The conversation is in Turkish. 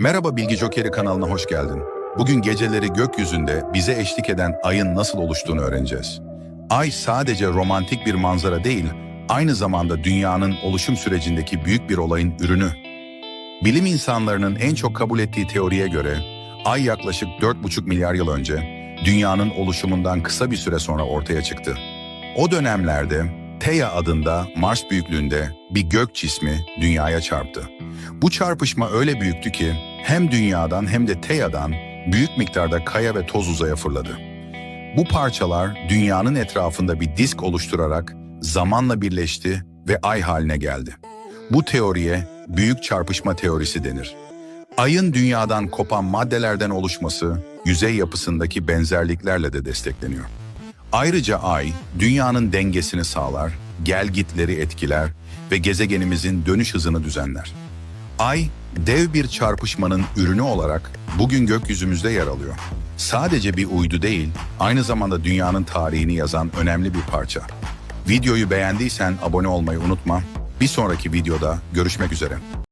Merhaba Bilgi Jokeri kanalına hoş geldin. Bugün geceleri gökyüzünde bize eşlik eden ayın nasıl oluştuğunu öğreneceğiz. Ay sadece romantik bir manzara değil, aynı zamanda dünyanın oluşum sürecindeki büyük bir olayın ürünü. Bilim insanlarının en çok kabul ettiği teoriye göre, ay yaklaşık 4,5 milyar yıl önce dünyanın oluşumundan kısa bir süre sonra ortaya çıktı. O dönemlerde Theia adında Mars büyüklüğünde bir gök cismi dünyaya çarptı. Bu çarpışma öyle büyüktü ki hem dünyadan hem de Theia'dan büyük miktarda kaya ve toz uzaya fırladı. Bu parçalar dünyanın etrafında bir disk oluşturarak zamanla birleşti ve ay haline geldi. Bu teoriye büyük çarpışma teorisi denir. Ayın dünyadan kopan maddelerden oluşması yüzey yapısındaki benzerliklerle de destekleniyor. Ayrıca ay dünyanın dengesini sağlar, gelgitleri etkiler ve gezegenimizin dönüş hızını düzenler. Ay, dev bir çarpışmanın ürünü olarak bugün gökyüzümüzde yer alıyor. Sadece bir uydu değil, aynı zamanda dünyanın tarihini yazan önemli bir parça. Videoyu beğendiysen abone olmayı unutma. Bir sonraki videoda görüşmek üzere.